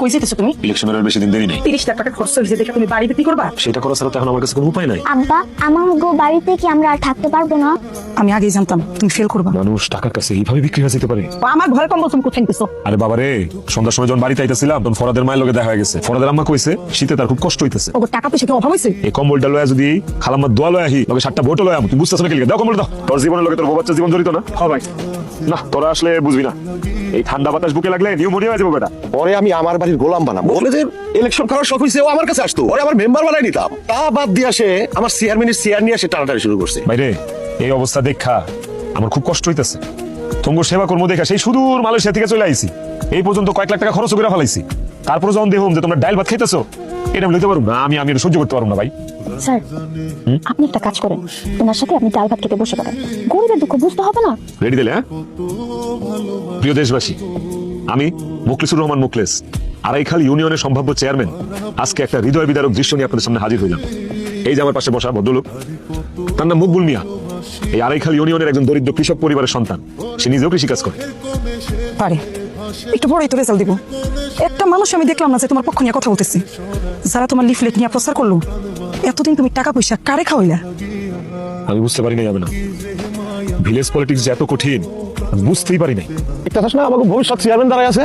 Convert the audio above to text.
কই যেতেছো তুমি? ইলেকশনের আর বেশি দিন দেরি নেই। তিরিশ লাখ টাকা খরচ হয়েছে দেখে তুমি বাড়ি বিক্রি করবা? সেটা করা ছাড়া তো এখন আমার কাছে কোনো উপায় নাই। আব্বা আমার গো বাড়িতে কি আমরা আর থাকতে পারব না? আমি আগেই জানতাম তুমি ফেল করবা। মানুষ টাকার কাছে এইভাবে বিক্রি হয়ে যেতে পারে? আমার ঘরে কম বলছো কোথায় নিতেছো আরে বাবা রে সন্ধ্যার সময় যখন বাড়িতে আইতেছিলাম তখন ফরাদের মায়ের লগে দেখা হয়ে গেছে। ফরাদের আম্মা কইছে শীতে তার খুব কষ্ট হইতেছে। ওগো টাকা পয়সা কি অভাব হয়েছে এই কম্বলটা লয়া যদি খালাম্মা দোয়া লয়া আহি লগে সাতটা ভোট লয়া তুই বুঝতেছ না কি দাও কম্বল দাও। তোর জীবনের লগে তোর বউ বাচ্চার জীবন জড়িত না? হ্যাঁ ভাই। না তোরা আসলে বুঝবি না। এই ঠান্ডা বাতাস বুকে লাগলে নিউমোনিয়া হয়ে যাবে বেটা পরে আমি আমার বাড়ির গোলাম বানাবো। বলে যে ইলেকশন করার শখ হয়েছে ও আমার কাছে আসতো। ওরে আমার মেম্বার বানাই নিতাম। তা বাদ দিয়ে আসে আমার চেয়ারম্যানের চেয়ার নিয়ে আসে টানাটানি শুরু করছে। বাইরে। এই অবস্থা দেখা। আমার খুব কষ্ট হইতেছে। তোমার সেবা কর্ম দেখা সেই সুদূর মালয়েশিয়া থেকে চলে আইছি। এই পর্যন্ত কয়েক লাখ টাকা খরচ করে ফেলাইছি। তারপরে যখন দেখুন যে তোমরা ডাইল ভাত খাইতেছো এটা আমি লইতে পারব না। আমি আমি সহ্য করতে পারব না ভাই। স্যার আপনি একটা কাজ করেন। ওনার সাথে আপনি ডাল ভাত খেতে বসে পড়েন। গরিবের দুঃখ বুঝতে হবে না? রেডি দিলে হ্যাঁ? প্রিয় দেশবাসী আমি মুখলিসুর রহমান মুখলেস আড়াইখাল ইউনিয়নের সম্ভাব্য চেয়ারম্যান। আজকে একটা হৃদয় বিদারক দৃশ্য নিয়ে আপনাদের সামনে হাজির হইলাম। এই যে আমার পাশে বসা ভদ্রলোক তার নাম মকবুল মিয়া। এই আড়াইখাল ইউনিয়নের একজন দরিদ্র কৃষক পরিবারের সন্তান। সে নিজেও কৃষিকাজ করে। পারে। একটু বড়ই তো রেজাল্ট দিব। একটা মানুষ আমি দেখলাম না যে তোমার পক্ষ নিয়ে কথা বলতেছি। যারা তোমার লিফলেট নিয়ে প্রচার করল এতদিন তুমি টাকা পয়সা কারে খাওয়াইলা? আমি বুঝতে পারি নাই যাবে না ভিলেজ পলিটিক্স যে এত কঠিন বুঝতেই পারি নাই। একটা থাস না আমাকে ভবিষ্যৎ চেয়ারম্যান দাঁড়ায় আছে?